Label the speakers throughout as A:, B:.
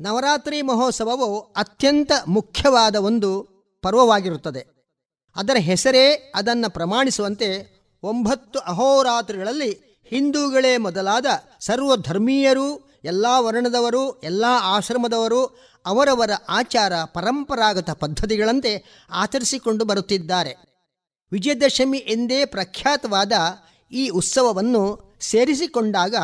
A: ನವರಾತ್ರಿ ಮಹೋತ್ಸವವು ಅತ್ಯಂತ ಮುಖ್ಯವಾದ ಒಂದು ಪರ್ವವಾಗಿರುತ್ತದೆ. ಅದರ ಹೆಸರೇ ಅದನ್ನು ಪ್ರಮಾಣಿಸುವಂತೆ ಒಂಬತ್ತು ಅಹೋರಾತ್ರಿಗಳಲ್ಲಿ ಹಿಂದೂಗಳೇ ಮೊದಲಾದ ಸರ್ವಧರ್ಮೀಯರು, ಎಲ್ಲ ವರ್ಣದವರು, ಎಲ್ಲ ಆಶ್ರಮದವರು ಅವರವರ ಆಚಾರ ಪರಂಪರಾಗತ ಪದ್ಧತಿಗಳಂತೆ ಆಚರಿಸಿಕೊಂಡು ಬರುತ್ತಿದ್ದಾರೆ. ವಿಜಯದಶಮಿ ಎಂದೇ ಪ್ರಖ್ಯಾತವಾದ ಈ ಉತ್ಸವವನ್ನು ಸೇರಿಸಿಕೊಂಡಾಗ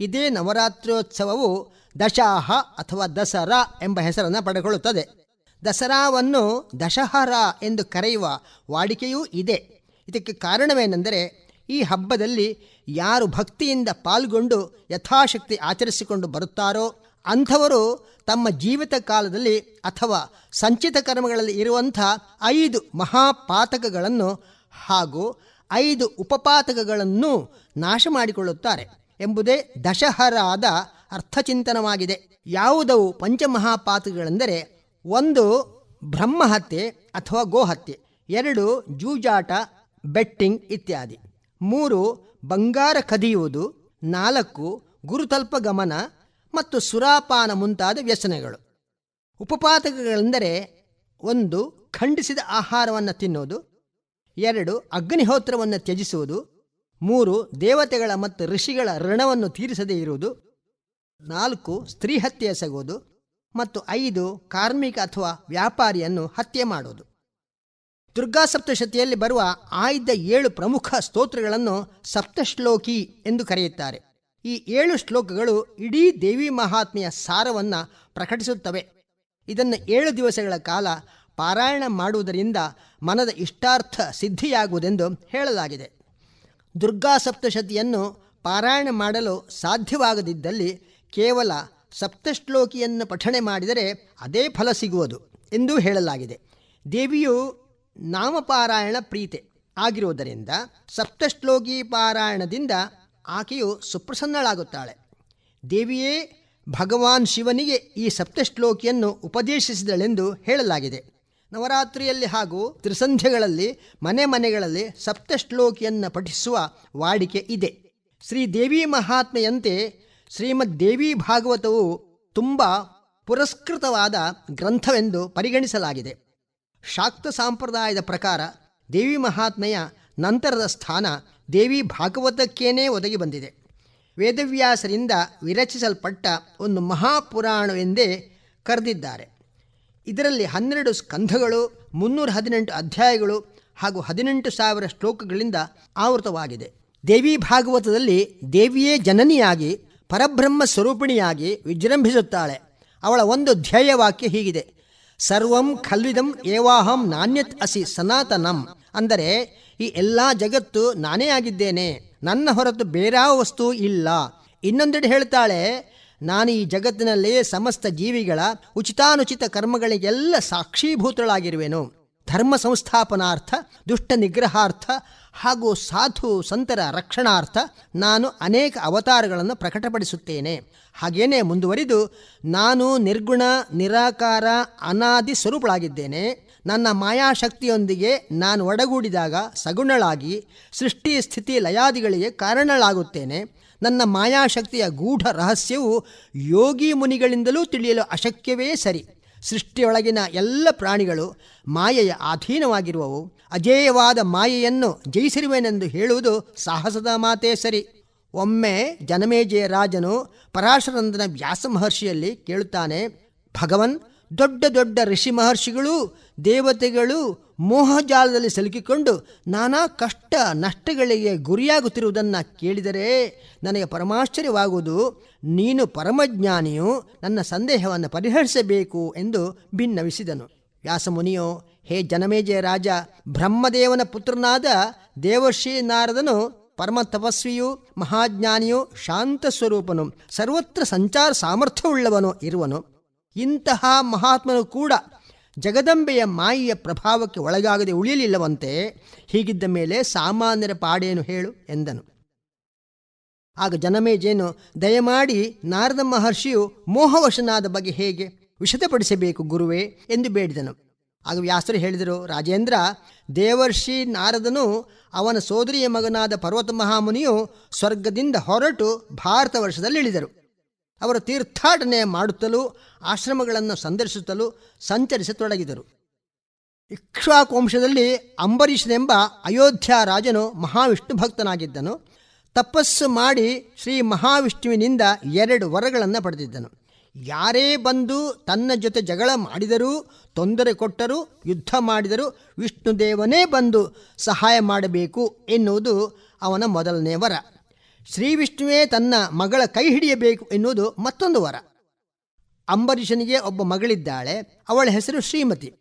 A: ಇದೇ ನವರಾತ್ರೋತ್ಸವವು ದಶಾಹ ಅಥವಾ ದಸರಾ ಎಂಬ ಹೆಸರನ್ನು ಪಡೆದುಕೊಳ್ಳುತ್ತದೆ. ದಸರಾವನ್ನು ದಶಹರ ಎಂದು ಕರೆಯುವ ವಾಡಿಕೆಯೂ ಇದೆ. ಇದಕ್ಕೆ ಕಾರಣವೇನೆಂದರೆ, ಈ ಹಬ್ಬದಲ್ಲಿ ಯಾರು ಭಕ್ತಿಯಿಂದ ಪಾಲ್ಗೊಂಡು ಯಥಾಶಕ್ತಿ ಆಚರಿಸಿಕೊಂಡು ಬರುತ್ತಾರೋ, ಅಂಥವರು ತಮ್ಮ ಜೀವಿತ ಕಾಲದಲ್ಲಿ ಅಥವಾ ಸಂಚಿತ ಕರ್ಮಗಳಲ್ಲಿ ಇರುವಂಥ ಐದು ಮಹಾಪಾತಕಗಳನ್ನು ಹಾಗೂ ಐದು ಉಪಪಾತಕಗಳನ್ನು ನಾಶ ಮಾಡಿಕೊಳ್ಳುತ್ತಾರೆ ಎಂಬುದೇ ದಶಹರಾದ ಅರ್ಥಚಿಂತನವಾಗಿದೆ. ಯಾವುದವು ಪಂಚಮಹಾಪಾತಕಗಳೆಂದರೆ ಒಂದು ಬ್ರಹ್ಮಹತ್ಯೆ ಅಥವಾ ಗೋಹತ್ಯೆ, ಎರಡು ಜೂಜಾಟ, ಬೆಟ್ಟಿಂಗ್ ಇತ್ಯಾದಿ, ಮೂರು ಬಂಗಾರ ಕದಿಯುವುದು, ನಾಲ್ಕು ಗುರುತಲ್ಪ ಗಮನ ಮತ್ತು ಸುರಾಪಾನ ಮುಂತಾದ ವ್ಯಸನಗಳು. ಉಪಪಾತಕಗಳೆಂದರೆ ಒಂದು ಖಂಡಿಸಿದ ಆಹಾರವನ್ನು ತಿನ್ನುವುದು, ಎರಡು ಅಗ್ನಿಹೋತ್ರವನ್ನು ತ್ಯಜಿಸುವುದು, ಮೂರು ದೇವತೆಗಳ ಮತ್ತು ಋಷಿಗಳ ಋಣವನ್ನು ತೀರಿಸದೇ ಇರುವುದು ನಾಲ್ಕು ಸ್ತ್ರೀ ಹತ್ಯೆ ಎಸಗುವುದು ಮತ್ತು ಐದು ಕಾರ್ಮಿಕ ಅಥವಾ ವ್ಯಾಪಾರಿಯನ್ನು ಹತ್ಯೆ ಮಾಡುವುದು ದುರ್ಗಾ ಸಪ್ತಶತಿಯಲ್ಲಿ ಬರುವ ಆಯ್ದ ಏಳು ಪ್ರಮುಖ ಸ್ತೋತ್ರಗಳನ್ನು ಸಪ್ತಶ್ಲೋಕಿ ಎಂದು ಕರೆಯುತ್ತಾರೆ. ಈ ಏಳು ಶ್ಲೋಕಗಳು ಇಡೀ ದೇವಿ ಮಹಾತ್ಮೆಯ ಸಾರವನ್ನು ಪ್ರಕಟಿಸುತ್ತವೆ. ಇದನ್ನು ಏಳು ದಿವಸಗಳ ಕಾಲ ಪಾರಾಯಣ ಮಾಡುವುದರಿಂದ ಮನದ ಇಷ್ಟಾರ್ಥ ಸಿದ್ಧಿಯಾಗುವುದೆಂದು ಹೇಳಲಾಗಿದೆ. ದುರ್ಗಾ ಸಪ್ತಶತಿಯನ್ನು ಪಾರಾಯಣ ಮಾಡಲು ಸಾಧ್ಯವಾಗದಿದ್ದಲ್ಲಿ ಕೇವಲ ಸಪ್ತಶ್ಲೋಕಿಯನ್ನು ಪಠಣೆ ಮಾಡಿದರೆ ಅದೇ ಫಲ ಸಿಗುವುದು ಎಂದು ಹೇಳಲಾಗಿದೆ. ದೇವಿಯು ನಾಮಪಾರಾಯಣ ಪ್ರೀತೆ ಆಗಿರುವುದರಿಂದ ಸಪ್ತಶ್ಲೋಕಿ ಪಾರಾಯಣದಿಂದ ಆಕೆಯು ಸುಪ್ರಸನ್ನಳಾಗುತ್ತಾಳೆ. ದೇವಿಯೇ, ಭಗವಾನ್ ಶಿವನಿಗೆ ಈ ಸಪ್ತಶ್ಲೋಕಿಯನ್ನು ಉಪದೇಶಿಸಿದಳೆಂದು ಹೇಳಲಾಗಿದೆ. ನವರಾತ್ರಿಯಲ್ಲಿ ಹಾಗೂ ತ್ರಿಸಂಧ್ಯಗಳಲ್ಲಿ, ಮನೆ ಮನೆಗಳಲ್ಲಿ ಸಪ್ತಶ್ಲೋಕಿಯನ್ನು ಪಠಿಸುವ ವಾಡಿಕೆ ಇದೆ. ಶ್ರೀ ದೇವಿ ಮಹಾತ್ಮೆಯಂತೆ ಶ್ರೀಮದ್ ದೇವಿ ಭಾಗವತವು ತುಂಬ ಪುರಸ್ಕೃತವಾದ ಗ್ರಂಥವೆಂದು ಪರಿಗಣಿಸಲಾಗಿದೆ. ಶಾಕ್ತ ಸಂಪ್ರದಾಯದ ಪ್ರಕಾರ ದೇವಿ ಮಹಾತ್ಮೆಯ ನಂತರದ ಸ್ಥಾನ ದೇವಿ ಭಾಗವತಕ್ಕೇನೇ ಒದಗಿ ಬಂದಿದೆ. ವೇದವ್ಯಾಸರಿಂದ ವಿರಚಿಸಲ್ಪಟ್ಟ ಒಂದು ಮಹಾಪುರಾಣವೆಂದೇ ಕರೆದಿದ್ದಾರೆ. ಇದರಲ್ಲಿ ಹನ್ನೆರಡು ಸ್ಕಂಧಗಳು, ಮುನ್ನೂರ ಹದಿನೆಂಟು ಅಧ್ಯಾಯಗಳು ಹಾಗೂ ಹದಿನೆಂಟು ಸಾವಿರ ಶ್ಲೋಕಗಳಿಂದ ಆವೃತವಾಗಿದೆ. ದೇವಿ ಭಾಗವತದಲ್ಲಿ ದೇವಿಯೇ ಜನನಿಯಾಗಿ ಪರಬ್ರಹ್ಮ ಸ್ವರೂಪಿಣಿಯಾಗಿ ವಿಜೃಂಭಿಸುತ್ತಾಳೆ. ಅವಳ ಒಂದು ಧ್ಯೇಯವಾಕ್ಯ ಹೀಗಿದೆ. ಸರ್ವಂ ಖಲ್ವಿದಂ ಏವಾಹಂ ನಾಣ್ಯತ್ ಅಸಿ ಸನಾತನಂ. ಅಂದರೆ, ಈ ಎಲ್ಲ ಜಗತ್ತು ನಾನೇ ಆಗಿದ್ದೇನೆ. ನನ್ನ ಹೊರತು ಬೇರಾವ ವಸ್ತು ಇಲ್ಲ. ಇನ್ನೊಂದೆಡೆ ಹೇಳ್ತಾಳೆ, ನಾನು ಈ ಜಗತ್ತಿನಲ್ಲಿ ಸಮಸ್ತ ಜೀವಿಗಳ ಉಚಿತಾನುಚಿತ ಕರ್ಮಗಳಿಗೆಲ್ಲ ಸಾಕ್ಷೀಭೂತಳಾಗಿರುವೆನು. ಧರ್ಮ ಸಂಸ್ಥಾಪನಾರ್ಥ ದುಷ್ಟ ನಿಗ್ರಹಾರ್ಥ ಹಾಗೂ ಸಾಧು ಸಂತರ ರಕ್ಷಣಾರ್ಥ ನಾನು ಅನೇಕ ಅವತಾರಗಳನ್ನು ಪ್ರಕಟಪಡಿಸುತ್ತೇನೆ. ಹಾಗೇನೇ ಮುಂದುವರಿದು, ನಾನು ನಿರ್ಗುಣ, ನಿರಾಕಾರ, ಅನಾದಿ ಸ್ವರೂಪಳಾಗಿದ್ದೇನೆ. ನನ್ನ ಮಾಯಾಶಕ್ತಿಯೊಂದಿಗೆ ನಾನು ಒಡಗೂಡಿದಾಗ ಸಗುಣಳಾಗಿ, ಸೃಷ್ಟಿ ಸ್ಥಿತಿ ಲಯಾದಿಗಳಿಗೆ ಕಾರಣಳಾಗುತ್ತೇನೆ. ನನ್ನ ಮಾಯಾಶಕ್ತಿಯ ಗೂಢ ರಹಸ್ಯವು ಯೋಗಿ ಮುನಿಗಳಿಂದಲೂ ತಿಳಿಯಲು ಅಶಕ್ಯವೇ ಸರಿ. ಸೃಷ್ಟಿಯೊಳಗಿನ ಎಲ್ಲ ಪ್ರಾಣಿಗಳು ಮಾಯೆಯ ಅಧೀನವಾಗಿರುವವು. ಅಜೇಯವಾದ ಮಾಯೆಯನ್ನು ಜಯಿಸಿರುವೆನೆಂದು ಹೇಳುವುದು ಸಾಹಸದ ಮಾತೇ ಸರಿ. ಒಮ್ಮೆ ಜನಮೇಜಯ ರಾಜನು ಪರಾಶರಂದನ ವ್ಯಾಸ ಮಹರ್ಷಿಯಲ್ಲಿ ಕೇಳುತ್ತಾನೆ, ಭಗವನ್, ದೊಡ್ಡ ದೊಡ್ಡ ಋಷಿ ಮಹರ್ಷಿಗಳು, ದೇವತೆಗಳು ಮೋಹಜಾಲದಲ್ಲಿ ಸಿಲುಕಿಕೊಂಡು ನಾನಾ ಕಷ್ಟ ನಷ್ಟಗಳಿಗೆ ಗುರಿಯಾಗುತ್ತಿರುವುದನ್ನು ಕೇಳಿದರೆ ನನಗೆ ಪರಮಾಶ್ಚರ್ಯವಾಗುವುದು, ನೀನು ಪರಮಜ್ಞಾನಿಯು ನನ್ನ ಸಂದೇಹವನ್ನು ಪರಿಹರಿಸಬೇಕು ಎಂದು ಭಿನ್ನವಿಸಿದನು ವ್ಯಾಸಮುನಿಯು, ಹೇ ಜನಮೇಜಯ ರಾಜ, ಬ್ರಹ್ಮದೇವನ ಪುತ್ರನಾದ ದೇವರ್ಷಿ ನಾರದನು ಪರಮ ತಪಸ್ವಿಯು, ಮಹಾಜ್ಞಾನಿಯು ಶಾಂತ ಸ್ವರೂಪನು, ಸರ್ವತ್ರ ಸಂಚಾರ ಸಾಮರ್ಥ್ಯವುಳ್ಳವನು ಇರುವನು. ಇಂತಹ ಮಹಾತ್ಮನು ಕೂಡ ಜಗದಂಬೆಯ ಮಾಯಿಯ ಪ್ರಭಾವಕ್ಕೆ ಒಳಗಾಗದೆ ಉಳಿಯಲಿಲ್ಲವಂತೆ ಹೀಗಿದ್ದ ಮೇಲೆ ಸಾಮಾನ್ಯರ ಪಾಡೇನು ಹೇಳು ಎಂದನು. ಆಗ ಜನಮೇಜೇನು, ದಯಮಾಡಿ ನಾರದ ಮಹರ್ಷಿಯು ಮೋಹವಶನಾದ ಬಗ್ಗೆ ಹೇಗೆ ವಿಶದಪಡಿಸಬೇಕು ಗುರುವೇ? ಎಂದು ಬೇಡಿದನು. ಆಗ ವ್ಯಾಸರು ಹೇಳಿದರು, ರಾಜೇಂದ್ರ, ದೇವರ್ಷಿ ನಾರದನು ಅವನ ಸೋದರಿಯ ಮಗನಾದ ಪರ್ವತ ಮಹಾಮುನಿಯು ಸ್ವರ್ಗದಿಂದ ಹೊರಟು ಭಾರತ ವರ್ಷದಲ್ಲಿ ಇಳಿದರು ಅವರು ತೀರ್ಥಾಟನೆ ಮಾಡುತ್ತಲೂ, ಆಶ್ರಮಗಳನ್ನು ಸಂದರ್ಶಿಸುತ್ತಲೂ ಸಂಚರಿಸತೊಡಗಿದರು. ಇಕ್ಷ್ವಾಕುವಂಶದಲ್ಲಿ ಅಂಬರೀಷನೆಂಬ ಅಯೋಧ್ಯ ರಾಜನು ಮಹಾವಿಷ್ಣು ಭಕ್ತನಾಗಿದ್ದನು. ತಪಸ್ಸು ಮಾಡಿ ಶ್ರೀ ಮಹಾವಿಷ್ಣುವಿನಿಂದ ಎರಡು ವರಗಳನ್ನು ಪಡೆದಿದ್ದನು. ಯಾರೇ ಬಂದು ತನ್ನ ಜೊತೆ ಜಗಳ ಮಾಡಿದರೂ, ತೊಂದರೆ ಕೊಟ್ಟರೂ, ಯುದ್ಧ ಮಾಡಿದರೂ ವಿಷ್ಣುದೇವನೇ ಬಂದು ಸಹಾಯ ಮಾಡಬೇಕು ಎನ್ನುವುದು ಅವನ ಮೊದಲನೇ ವರ. ಶ್ರೀ ವಿಷ್ಣುವೇ ತನ್ನ ಮಗಳ ಕೈ ಹಿಡಿಯಬೇಕು ಎನ್ನುವುದು ಮತ್ತೊಂದು ವರ. ಅಂಬರೀಷನಿಗೆ ಒಬ್ಬ ಮಗಳಿದ್ದಾಳೆ, ಅವಳ ಹೆಸರು ಶ್ರೀಮತಿ.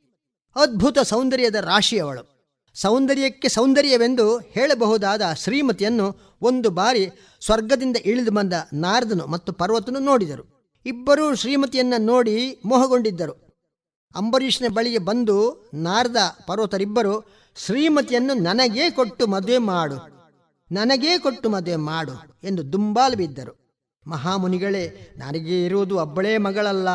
A: ಅದ್ಭುತ ಸೌಂದರ್ಯದ ರಾಶಿ ಅವಳು. ಸೌಂದರ್ಯಕ್ಕೆ ಸೌಂದರ್ಯವೆಂದು ಹೇಳಬಹುದಾದ ಶ್ರೀಮತಿಯನ್ನು ಒಂದು ಬಾರಿ ಸ್ವರ್ಗದಿಂದ ಇಳಿದು ಬಂದ ನಾರದನು ಮತ್ತು ಪರ್ವತನು ನೋಡಿದರು. ಇಬ್ಬರೂ ಶ್ರೀಮತಿಯನ್ನು ನೋಡಿ ಮೋಹಗೊಂಡಿದ್ದರು. ಅಂಬರೀಷನ ಬಳಿಗೆ ಬಂದು ನಾರದ ಪರ್ವತರಿಬ್ಬರು ಶ್ರೀಮತಿಯನ್ನು ನನಗೇ ಕೊಟ್ಟು ಮದುವೆ ಮಾಡು. ನನಗೇ ಕೊಟ್ಟು ಮದುವೆ ಮಾಡು ಎಂದು ದುಂಬಾಲು ಬಿದ್ದರು ಮಹಾಮುನಿಗಳೇ, ನನಗೆ ಇರುವುದು ಒಬ್ಬಳೇ ಮಗಳಲ್ಲ.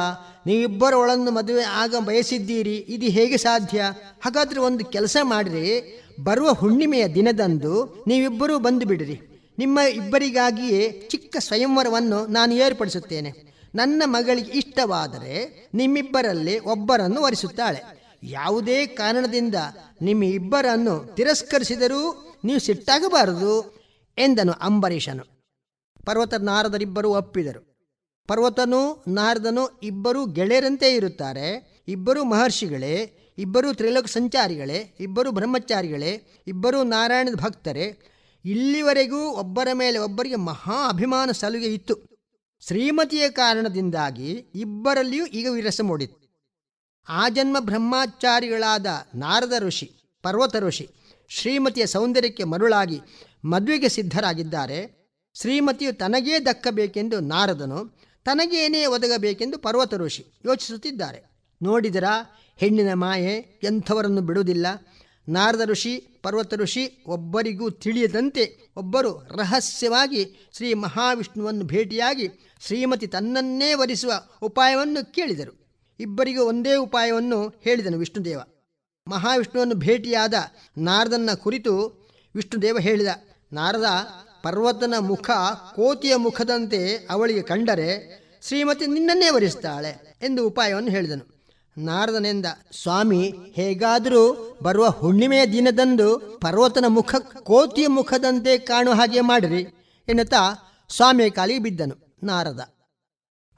A: ನೀವಿಬ್ಬರೊಳನ್ನು ಮದುವೆ ಆಗ ಬಯಸಿದ್ದೀರಿ. ಇದು ಹೇಗೆ ಸಾಧ್ಯ? ಹಾಗಾದ್ರೆ ಒಂದು ಕೆಲಸ ಮಾಡಿರಿ. ಬರುವ ಹುಣ್ಣಿಮೆಯ ದಿನದಂದು ನೀವಿಬ್ಬರೂ ಬಂದು ಬಿಡಿರಿ ನಿಮ್ಮ ಇಬ್ಬರಿಗಾಗಿಯೇ ಚಿಕ್ಕ ಸ್ವಯಂವರವನ್ನು ನಾನು ಏರ್ಪಡಿಸುತ್ತೇನೆ. ನನ್ನ ಮಗಳಿಗೆ ಇಷ್ಟವಾದರೆ ನಿಮ್ಮಿಬ್ಬರಲ್ಲಿ ಒಬ್ಬರನ್ನು ವರಿಸುತ್ತಾಳೆ. ಯಾವುದೇ ಕಾರಣದಿಂದ ನಿಮ್ಮ ಇಬ್ಬರನ್ನು ತಿರಸ್ಕರಿಸಿದರೂ ನೀವು ಸಿಟ್ಟಾಗಬಾರದು ಎಂದನು ಅಂಬರೀಷನು. ಪರ್ವತ ನಾರದರಿಬ್ಬರೂ ಒಪ್ಪಿದರು. ಪರ್ವತನು ನಾರದನು ಇಬ್ಬರು ಗೆಳೆಯರಂತೆ ಇರುತ್ತಾರೆ. ಇಬ್ಬರು ಮಹರ್ಷಿಗಳೇ, ಇಬ್ಬರು ತ್ರಿಲೋಕ ಸಂಚಾರಿಗಳೇ, ಇಬ್ಬರು ಬ್ರಹ್ಮಚಾರಿಗಳೇ, ಇಬ್ಬರು ನಾರಾಯಣದ ಭಕ್ತರೇ, ಇಲ್ಲಿವರೆಗೂ ಒಬ್ಬರ ಮೇಲೆ ಒಬ್ಬರಿಗೆ ಮಹಾ ಅಭಿಮಾನ ಸಲುಗೆ ಇತ್ತು. ಶ್ರೀಮತಿಯ ಕಾರಣದಿಂದಾಗಿ ಇಬ್ಬರಲ್ಲಿಯೂ ಈಗ ವಿರಸ ಮೂಡಿತು ಆ ಜನ್ಮ ಬ್ರಹ್ಮಾಚಾರಿಗಳಾದ ನಾರದ ಋಷಿ, ಪರ್ವತ ಋಷಿ ಶ್ರೀಮತಿಯ ಸೌಂದರ್ಯಕ್ಕೆ ಮರುಳಾಗಿ ಮದುವೆಗೆ ಸಿದ್ಧರಾಗಿದ್ದಾರೆ. ಶ್ರೀಮತಿಯು ತನಗೇ ದಕ್ಕಬೇಕೆಂದು ನಾರದನು, ತನಗೇನೇ ಒದಗಬೇಕೆಂದು ಪರ್ವತ ಋಷಿ ಯೋಚಿಸುತ್ತಿದ್ದಾರೆ. ನೋಡಿದರ, ಹೆಣ್ಣಿನ ಮಾಯೆ ಎಂಥವರನ್ನು ಬಿಡುವುದಿಲ್ಲ. ನಾರದ ಋಷಿ ಪರ್ವತ ಋಷಿ ಒಬ್ಬರಿಗೂ ತಿಳಿಯದಂತೆ ಒಬ್ಬರು ರಹಸ್ಯವಾಗಿ ಶ್ರೀ ಮಹಾವಿಷ್ಣುವನ್ನು ಭೇಟಿಯಾಗಿ ಶ್ರೀಮತಿ ತನ್ನನ್ನೇ ವರಿಸುವ ಉಪಾಯವನ್ನು ಕೇಳಿದರು. ಇಬ್ಬರಿಗೂ ಒಂದೇ ಉಪಾಯವನ್ನು ಹೇಳಿದನು ವಿಷ್ಣುದೇವ. ಮಹಾವಿಷ್ಣುವನ್ನು ಭೇಟಿಯಾದ ನಾರದನ್ನ ಕುರಿತು ವಿಷ್ಣುದೇವ ಹೇಳಿದ, ನಾರದ ಪರ್ವತನ ಮುಖ ಕೋತಿಯ ಮುಖದಂತೆ ಅವಳಿಗೆ ಕಂಡರೆ ಶ್ರೀಮತಿ ನಿನ್ನನ್ನೇ ವರಿಸ್ತಾಳೆ ಎಂದು ಉಪಾಯವನ್ನು ಹೇಳಿದನು. ನಾರದನೆಂದ, ಸ್ವಾಮಿ, ಹೇಗಾದರೂ ಬರುವ ಹುಣ್ಣಿಮೆಯ ದಿನದಂದು ಪರ್ವತನ ಮುಖ ಕೋತಿಯ ಮುಖದಂತೆ ಕಾಣುವ ಹಾಗೆ ಮಾಡಿರಿ ಎನ್ನುತ್ತಾ ಸ್ವಾಮಿಯ ಕಾಲಿಗೆ ಬಿದ್ದನು ನಾರದ.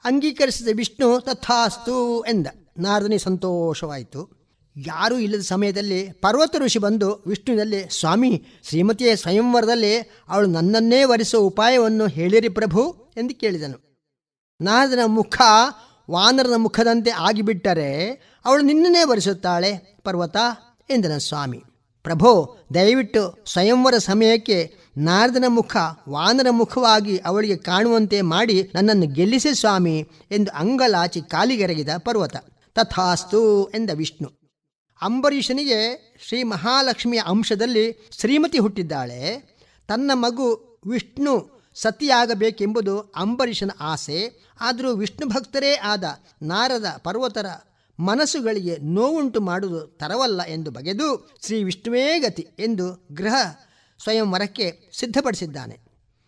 A: ಅಂಗೀಕರಿಸಿದ ವಿಷ್ಣು ತಥಾಸ್ತು ಎಂದ. ನಾರದನಿಗೆ ಸಂತೋಷವಾಯಿತು. ಯಾರೂ ಇಲ್ಲದ ಸಮಯದಲ್ಲಿ ಪರ್ವತ ಋಷಿ ಬಂದು ವಿಷ್ಣುವಿನಲ್ಲಿ, ಸ್ವಾಮಿ, ಶ್ರೀಮತಿಯ ಸ್ವಯಂವರದಲ್ಲಿ ಅವಳು ನನ್ನನ್ನೇ ವರಿಸುವ ಉಪಾಯವನ್ನು ಹೇಳಿರಿ ಪ್ರಭು, ಎಂದು ಕೇಳಿದನು. ನಾರದನ ಮುಖ ವಾನರನ ಮುಖದಂತೆ ಆಗಿಬಿಟ್ಟರೆ ಅವಳು ನಿನ್ನನ್ನೇ ವರಿಸುತ್ತಾಳೆ, ಪರ್ವತ, ಎಂದನ ಸ್ವಾಮಿ. ಪ್ರಭು, ದಯವಿಟ್ಟು ಸ್ವಯಂವರ ಸಮಯಕ್ಕೆ ನಾರದನ ಮುಖ ವಾನರ ಮುಖವಾಗಿ ಅವಳಿಗೆ ಕಾಣುವಂತೆ ಮಾಡಿ ನನ್ನನ್ನು ಗೆಲ್ಲಿಸಿ ಸ್ವಾಮಿ, ಎಂದು ಅಂಗಲಾಚಿ ಕಾಲಿಗೆರಗಿದ ಪರ್ವತ. ತಥಾಸ್ತು, ಎಂದ ವಿಷ್ಣು. ಅಂಬರೀಷನಿಗೆ ಶ್ರೀ ಮಹಾಲಕ್ಷ್ಮಿಯ ಅಂಶದಲ್ಲಿ ಶ್ರೀಮತಿ ಹುಟ್ಟಿದ್ದಾಳೆ. ತನ್ನ ಮಗು ವಿಷ್ಣು ಸತಿಯಾಗಬೇಕೆಂಬುದು ಅಂಬರೀಷನ ಆಸೆ. ಆದರೂ ವಿಷ್ಣು ಭಕ್ತರೇ ಆದ ನಾರದ ಪರ್ವತರ ಮನಸ್ಸುಗಳಿಗೆ ನೋವುಂಟು ಮಾಡುವುದು ತರವಲ್ಲ ಎಂದು ಬಗೆದು ಶ್ರೀ ವಿಷ್ಣುವೇ ಗತಿ ಎಂದು ಗೃಹ ಸ್ವಯಂವರಕ್ಕೆ ಸಿದ್ಧಪಡಿಸಿದ್ದಾನೆ.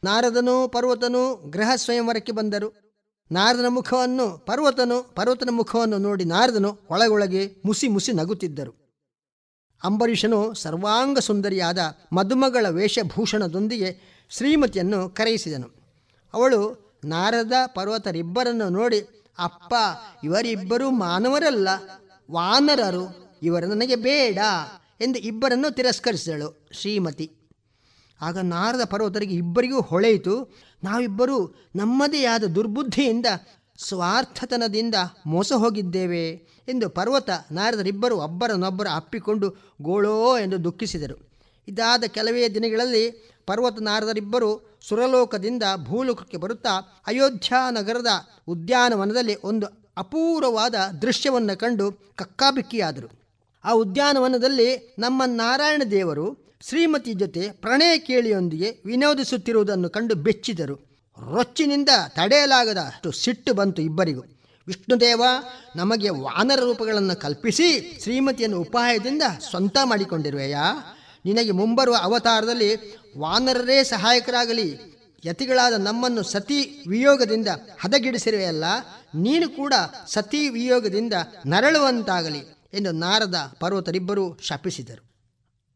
A: ನಾರದನೂ ಪರ್ವತನೂ ಗೃಹ ಸ್ವಯಂವರಕ್ಕೆ ಬಂದರು. ನಾರದನ ಮುಖವನ್ನು, ಪರ್ವತನು, ಪರ್ವತನ ಮುಖವನ್ನು ನೋಡಿ ನಾರದನು ಒಳಗೊಳಗೆ ಮುಸಿ ಮುಸಿ ನಗುತ್ತಿದ್ದರು. ಅಂಬರೀಷನು ಸರ್ವಾಂಗ ಸುಂದರಿಯಾದ ಮದುಮಗಳ ವೇಷಭೂಷಣದೊಂದಿಗೆ ಶ್ರೀಮತಿಯನ್ನು ಕರೆಯಿಸಿದನು. ಅವಳು ನಾರದ ಪರ್ವತರಿಬ್ಬರನ್ನು ನೋಡಿ, ಅಪ್ಪ, ಇವರಿಬ್ಬರೂ ಮಾನವರಲ್ಲ, ವಾನರರು, ಇವರು ನನಗೆ ಬೇಡ ಎಂದು ಇಬ್ಬರನ್ನು ತಿರಸ್ಕರಿಸಿದಳು ಶ್ರೀಮತಿ. ಆಗ ನಾರದ ಪರ್ವತರಿಗೆ ಇಬ್ಬರಿಗೂ ಹೊಳೆಯಿತು. ನಾವಿಬ್ಬರೂ ನಮ್ಮದೇ ಆದ ದುರ್ಬುದ್ಧಿಯಿಂದ, ಸ್ವಾರ್ಥತನದಿಂದ ಮೋಸ ಹೋಗಿದ್ದೇವೆ ಎಂದು ಪರ್ವತ ನಾರದರಿಬ್ಬರು ಒಬ್ಬರನ್ನೊಬ್ಬರು ಅಪ್ಪಿಕೊಂಡು ಗೋಳೋ ಎಂದು ದುಃಖಿಸಿದರು. ಇದಾದ ಕೆಲವೇ ದಿನಗಳಲ್ಲಿ ಪರ್ವತ ನಾರದರಿಬ್ಬರು ಸುರಲೋಕದಿಂದ ಭೂಲೋಕಕ್ಕೆ ಬರುತ್ತಾ ಅಯೋಧ್ಯ ನಗರದ ಉದ್ಯಾನವನದಲ್ಲಿ ಒಂದು ಅಪೂರ್ವವಾದ ದೃಶ್ಯವನ್ನು ಕಂಡು ಕಕ್ಕಾಬಿಕ್ಕಿಯಾದರು. ಆ ಉದ್ಯಾನವನದಲ್ಲಿ ನಮ್ಮ ನಾರಾಯಣ ದೇವರು ಶ್ರೀಮತಿ ಜೊತೆ ಪ್ರಣಯ ಕೇಳಿಯೊಂದಿಗೆ ವಿನೋದಿಸುತ್ತಿರುವುದನ್ನು ಕಂಡು ಬೆಚ್ಚಿದರು. ರೊಚ್ಚಿನಿಂದ ತಡೆಯಲಾಗದ ಅಷ್ಟು ಸಿಟ್ಟು ಬಂತು ಇಬ್ಬರಿಗೂ. ವಿಷ್ಣುದೇವ ನಮಗೆ ವಾನರ ರೂಪಗಳನ್ನು ಕಲ್ಪಿಸಿ ಶ್ರೀಮತಿಯನ್ನು ಉಪಾಯದಿಂದ ಸ್ವಂತ ಮಾಡಿಕೊಂಡಿರುವೆಯಾ? ನಿನಗೆ ಮುಂಬರುವ ಅವತಾರದಲ್ಲಿ ವಾನರರೇ ಸಹಾಯಕರಾಗಲಿ. ಯತಿಗಳಾದ ನಮ್ಮನ್ನು ಸತಿ ವಿಯೋಗದಿಂದ ಹದಗೆಡಿಸಿರುವೆಯಲ್ಲ, ನೀನು ಕೂಡ ಸತಿ ವಿಯೋಗದಿಂದ ನರಳುವಂತಾಗಲಿ ಎಂದು ನಾರದ ಪರ್ವತರಿಬ್ಬರೂ ಶಪಿಸಿದರು.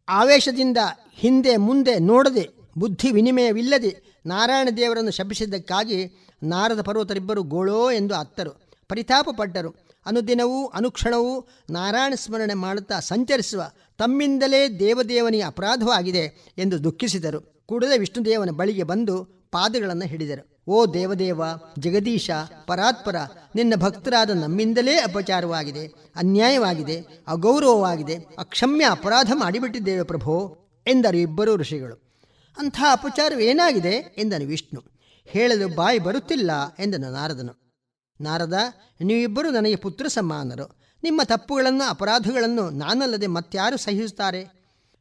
A: ಆವೇಶದಿಂದ ಹಿಂದೆ ಮುಂದೆ ನೋಡದೆ ಬುದ್ಧಿ ವಿನಿಮಯವಿಲ್ಲದೆ ನಾರಾಯಣ ದೇವರನ್ನು ಶಪಿಸಿದ್ದಕ್ಕಾಗಿ ನಾರದ ಪರ್ವತರಿಬ್ಬರು ಗೋಳೋ ಎಂದು ಅತ್ತರು. ಪರಿತಾಪ ಪಟ್ಟರು ಅನುದಿನವೂ, ಅನುಕ್ಷಣವೂ ನಾರಾಯಣ ಸ್ಮರಣೆ ಮಾಡುತ್ತಾ ಸಂಚರಿಸುವ ತಮ್ಮಿಂದಲೇ ದೇವದೇವನಿಗೆ ಅಪರಾಧವಾಗಿದೆ ಎಂದು ದುಃಖಿಸಿದರು. ಕೂಡಲೇ ವಿಷ್ಣುದೇವನ ಬಳಿಗೆ ಬಂದು ಪಾದಗಳನ್ನು ಹಿಡಿದರು. ಓ ದೇವದೇವ, ಜಗದೀಶ, ಪರಾತ್ಪರ, ನಿನ್ನ ಭಕ್ತರಾದ ನಮ್ಮಿಂದಲೇ ಅಪಚಾರವಾಗಿದೆ, ಅನ್ಯಾಯವಾಗಿದೆ, ಅಗೌರವವಾಗಿದೆ, ಅಕ್ಷಮ್ಯ ಅಪರಾಧ ಮಾಡಿಬಿಟ್ಟಿದ್ದೇವೆ ಪ್ರಭೋ ಎಂದರು ಇಬ್ಬರೂ ಋಷಿಗಳು. ಅಂಥ ಅಪಚಾರವೇನಾಗಿದೆ ಎಂದನು ವಿಷ್ಣು. ಹೇಳಲು ಬಾಯಿ ಬರುತ್ತಿಲ್ಲ ಎಂದನು ನಾರದನು. ನಾರದ, ನೀವಿಬ್ಬರು ನನಗೆ ಪುತ್ರ ಸಮಾನರು. ನಿಮ್ಮ ತಪ್ಪುಗಳನ್ನು, ಅಪರಾಧಗಳನ್ನು ನಾನಲ್ಲದೆ ಮತ್ಯಾರು ಸಹಿಸುತ್ತಾರೆ?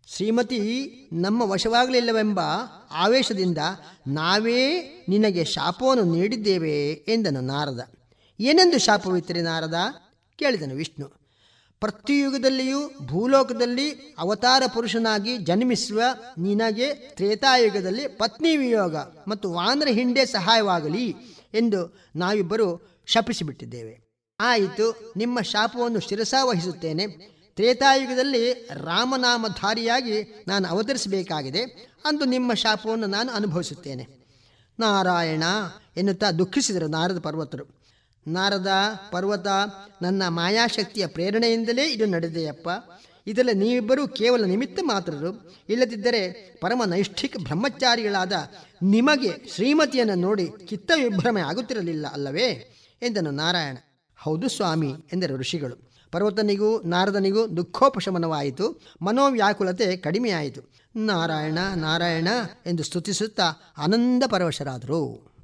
A: ಶ್ರೀಮತಿ, ನಮ್ಮ ವಶವಾಗಲಿಲ್ಲವೆಂಬ ಆವೇಶದಿಂದ ನಾವೇ ನಿನಗೆ ಶಾಪವನ್ನು ನೀಡಿದ್ದೇವೆ ಎಂದನು ನಾರದ. ಏನೆಂದು ಶಾಪವಿತ್ತರೆ ನಾರದ? ಕೇಳಿದನು ವಿಷ್ಣು. ಪ್ರತಿಯುಗದಲ್ಲಿಯೂ ಭೂಲೋಕದಲ್ಲಿ ಅವತಾರ ಪುರುಷನಾಗಿ ಜನ್ಮಿಸುವ ನಿನಗೆ ತ್ರೇತಾಯುಗದಲ್ಲಿ ಪತ್ನಿ ವಿಯೋಗ ಮತ್ತು ವಾನರ ಹಿಂಡೆ ಸಹಾಯವಾಗಲಿ ಎಂದು ನಾವಿಬ್ಬರು ಶಪಿಸಿಬಿಟ್ಟಿದ್ದೇವೆ. ಆಯಿತು, ನಿಮ್ಮ ಶಾಪವನ್ನು ಶಿರಸಾವಹಿಸುತ್ತೇನೆ. ತ್ರೇತಾಯುಗದಲ್ಲಿ ರಾಮನಾಮಧಾರಿಯಾಗಿ ನಾನು ಅವತರಿಸಬೇಕಾಗಿದೆ, ಅಂದು ನಿಮ್ಮ ಶಾಪವನ್ನು ನಾನು ಅನುಭವಿಸುತ್ತೇನೆ. ನಾರಾಯಣ ಎನ್ನುತ್ತಾ ದುಃಖಿಸಿದರು ನಾರದ ಪರ್ವತರು. ನಾರದ ಪರ್ವತ ನನ್ನ ಮಾಯಾಶಕ್ತಿಯ ಪ್ರೇರಣೆಯಿಂದಲೇ ಇದು ನಡೆದೆಯಪ್ಪ. ಇದರಲ್ಲಿ ನೀವಿಬ್ಬರೂ ಕೇವಲ ನಿಮಿತ್ತ ಮಾತ್ರರು. ಇಲ್ಲದಿದ್ದರೆ ಪರಮ ನೈಷ್ಠಿಕ ಬ್ರಹ್ಮಚಾರಿಗಳಾದ ನಿಮಗೆ ಶ್ರೀಮತಿಯನ್ನು ನೋಡಿ ಚಿತ್ತ ವಿಭ್ರಮೆ ಆಗುತ್ತಿರಲಿಲ್ಲ ಅಲ್ಲವೇ? ಎಂದನು ನಾರಾಯಣ. ಹೌದು ಸ್ವಾಮಿ, ಎಂದರು ಋಷಿಗಳು. ಪರ್ವತನಿಗೂ ನಾರದನಿಗೂ ದುಃಖೋಪಶಮನವಾಯಿತು. ಮನೋವ್ಯಾಕುಲತೆ ಕಡಿಮೆಯಾಯಿತು. ನಾರಾಯಣ ನಾರಾಯಣ ಎಂದು ಸ್ತುತಿಸುತ್ತಾ ಆನಂದ ಪರವಶರಾದರು